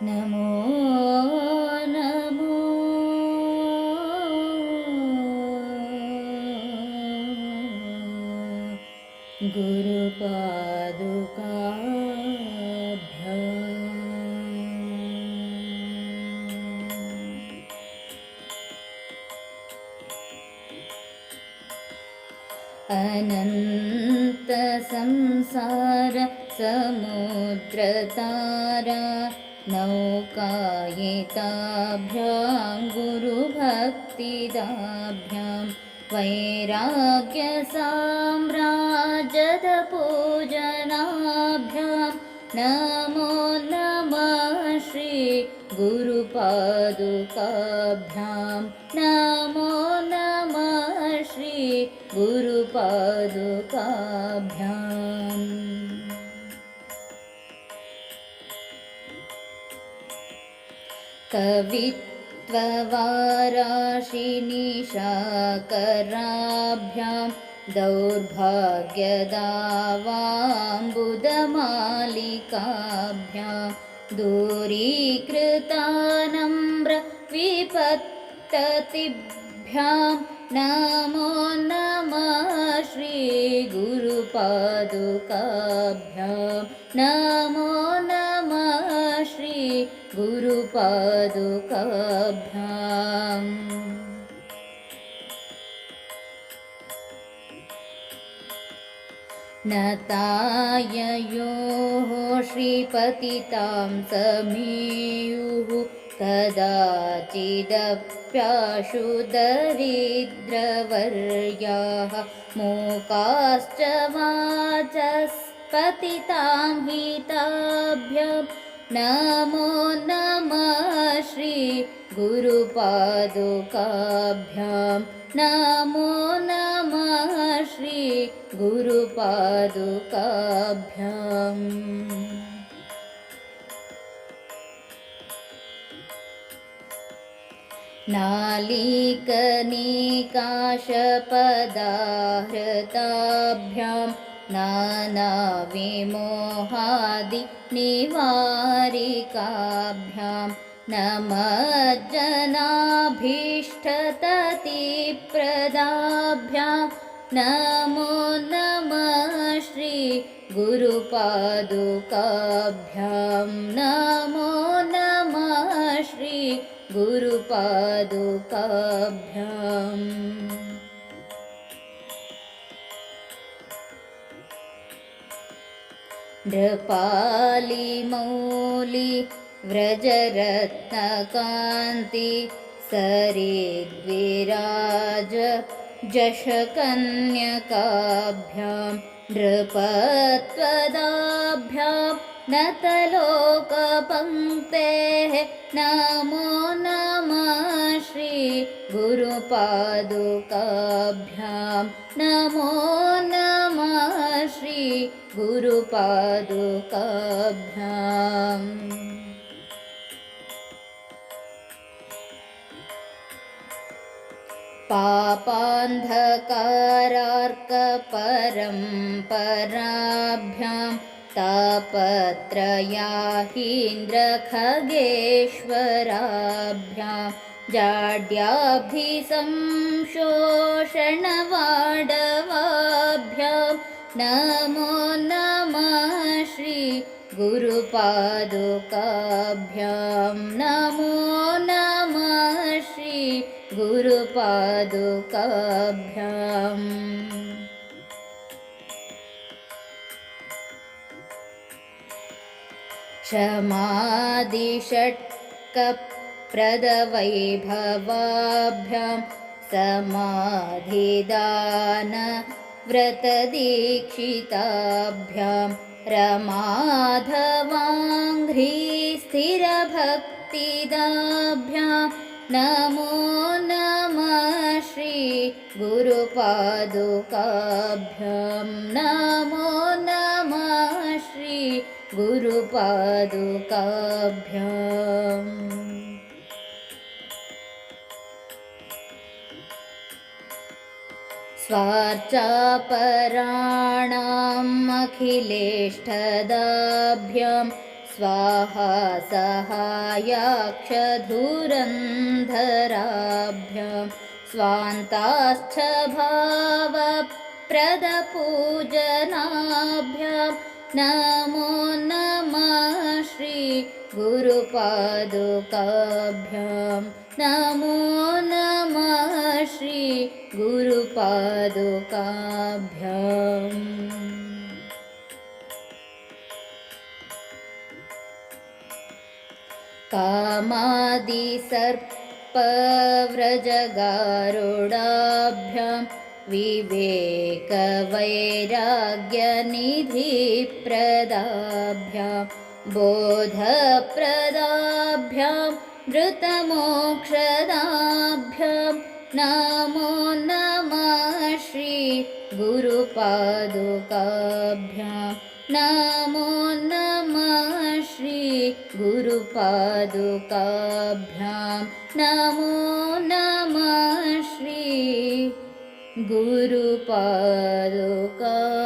नमो गुरुपादुकाभ्याम् अनन्तसंसार समुद्रतारा नौकायिताभ्यां गुरुभक्तिदाभ्यां वैराग्यसाम्राजदपूजनाभ्यां नमो नमः श्री गुरुपादुकाभ्यां नमो नमः श्री गुरुपादुकाभ्याम् कवित्ववाराशिनिशाकराभ्यां दौर्भाग्यदावाम्बुदमालिकाभ्यां दूरीकृतानम्रविपत्ततिभ्यां नमो नमः श्रीगुरुपादुकाभ्यां नमो नमः श्री नताययोः श्रीपतितां समीयुः कदाचिदप्याशु दरिद्रवर्याः मूकाश्च वाचस्पतितां हिताभ्यं नमो नमः श्री गुरुपादुकाभ्यां। नमो नमः श्री गुरुपादुकाभ्याम् नालीकनिकाशपदाहृताभ्यां नानाविमोहादिनिवारिकाभ्यां नमज्जनाभीष्टततिप्रदाभ्यां नमो नमः श्री गुरुपादुकाभ्यां नमो नमः श्री गुरुपादुकाभ्याम् नृपालिमौलि व्रजरत्नकान्ति सरिद्विराज जशकन्यकाभ्यां नृपत्वदाभ्यां नतलोकपङ्क्तेः नमो नमः श्री गुरुपादुकाभ्यां नमो गुरुपादुकाभ्याम्। पापान्धकारार्कपरम्पराभ्यां तापत्रयाहीन्द्रखगेश्वराभ्यां जाड्याभिसंशोषणवाडवाभ्यां नमो नमः श्री गुरुपादुकाभ्यां। नमो नमः श्री गुरुपादुकाभ्याम् क्षमादिषट्कप्रदवैभवाभ्यां समाधिदान व्रतदीक्षिताभ्यां रमाधवाङ्घ्रिस्थिरभक्तिदाभ्यां नमो नमः श्री गुरुपादुकाभ्यां नमो नमः श्री गुरुपादुकाभ्याम् स्वार्चापराणामखिलेष्टदाभ्यां स्वाहा सहायाक्षधुरन्धराभ्यां स्वान्ताश्च भावप्रदपूजनाभ्यां नमो नमः श्री गुरुपादुकाभ्यां नमो नमः श्री गुरुपादुकाभ्याम्। कामादिसर्पव्रजगारुडाभ्यां विवेकवैराग्यनिधिप्रदाभ्यां बोधप्रदाभ्यां धृतमोक्षदाभ्यां नमो नमः श्री गुरुपादुकाभ्यां। नमो नमः श्री गुरुपादुकाभ्यां। नमो नमः श्री गुरुपादुका